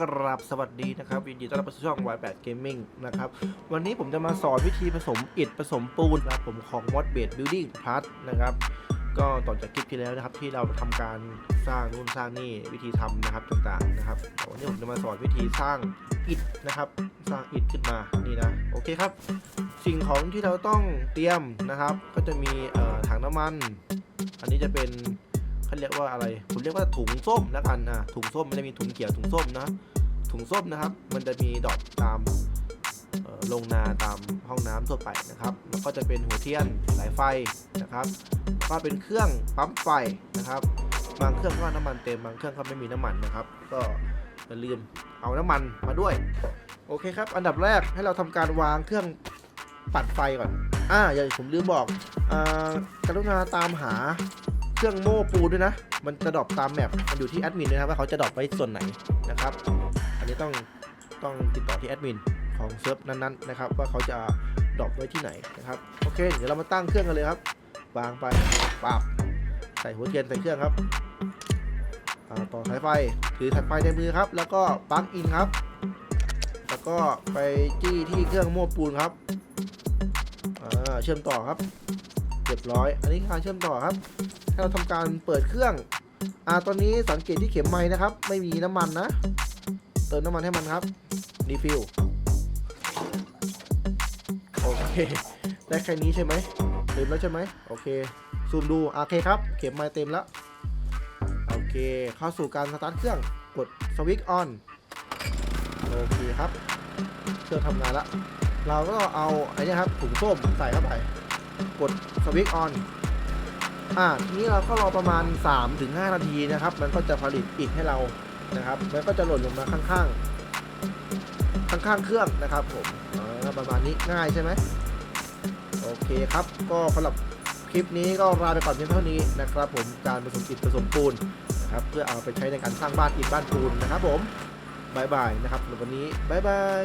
กราบสวัสดีนะครับยินดีต้อนรับสู่ช่อง Y8 Gaming นะครับ วันนี้ผมจะมาสอนวิธีผสมอิฐผสมปูนนะครับผมของ Mod b a s e Building Plus นะครับ ก็ต่อจากคลิปที่แล้วนะครับ ที่เราทำการสร้างนู่นสร้างนี่วิธีทำนะครับต่างๆนะครับวันนี้ผมจะมาสอนวิธีสร้างอิฐนะครับ สร้างอิฐขึ้นมานี่นะโอเคครับ สิ่งของที่เราต้องเตรียมนะครับ ก็จะมีถังน้ำมัน อันนี้จะเป็น เขาเรียกว่าอะไร ผมเรียกว่าถุงส้มแล้วกันอะถุงส้มไม่ได้มีถุงเขียวถุงส้มนะถุงส้มนะครับ มันจะมีดอกตามโรงนาตามห้องน้ำทั่วไปนะครับแล้วก็จะเป็นหัวเทียนสายไฟนะครับก็เป็นเครื่องปั๊มไฟนะครับบางเครื่องก็น้ำมันเต็มบางเครื่องก็ไม่มีน้ำมันนะครับ ก็อย่าลืมเอาน้ำมันมาด้วย โอเคครับ อันดับแรกให้เราทำการวางเครื่องปัดไฟก่อนอ่าอย่าผมลืมบอกอ่ากรุณาตามหา เครื่องโม้ปูนด้วยนะ มันจะดรอปตามแมปมันอยู่ที่แอดมินนะครับว่าเขาจะดรอปไว้ส่วนไหนนะครับ อันนี้ต้องต้องติดต่อที่แอดมินของเซิร์ฟนั้นๆนะครับว่าเขาจะดรอปไว้ที่ไหนนะครับโอเค เดี๋ยวเรามาตั้งเครื่องกันเลยครับวางไปปับใส่หัวเทียนใส่เครื่องครับอ่าต่อสายไฟถือสายไฟในมือครับ แล้วก็ปลั๊กอินครับ แล้วก็ไปจี้ที่เครื่องโม้ปูนครับอ่าเชื่อมต่อครับ เรียบร้อย อันนี้การเชื่อมต่อครับ ให้เราทำการเปิดเครื่อง อ่า ตอนนี้สังเกตที่เข็มไม้นะครับ ไม่มีน้ำมันนะ เติมน้ำมันให้มันครับ รีฟิล โอเค ได้แค่นี้ใช่ไหมเต็มแล้วใช่ไหมโอเค ซูมดู โอเคครับ เข็มไม้เต็มแล้ว โอเค เข้าสู่การสตาร์ทเครื่อง กดสวิตช์ออน โอเคครับ เครื่องทำงานละ เราก็เอาไอ้นี่ครับถุงส้มใส่เข้าไป กดสวิตช์ออนอ่าทีนี้เราก็รอประมาณ 3-5 นาทีนะครับ มันก็จะผลิตอิฐให้เรานะครับ มันก็จะหล่นลงมาข้างๆ ข้างๆ เครื่องนะครับผมอ่าประมาณนี้ง่ายใช่ไหมโอเคครับ ก็สำหรับคลิปนี้ก็ลาไปก่อนเพียงเท่านี้นะครับ ผมการผสมอิฐผสมปูนนะครับ เพื่อเอาไปใช้ในการสร้างบ้านอิฐบ้านปูนนะครับ ผมบายบายนะครับสำหรับวันนี้บายบาย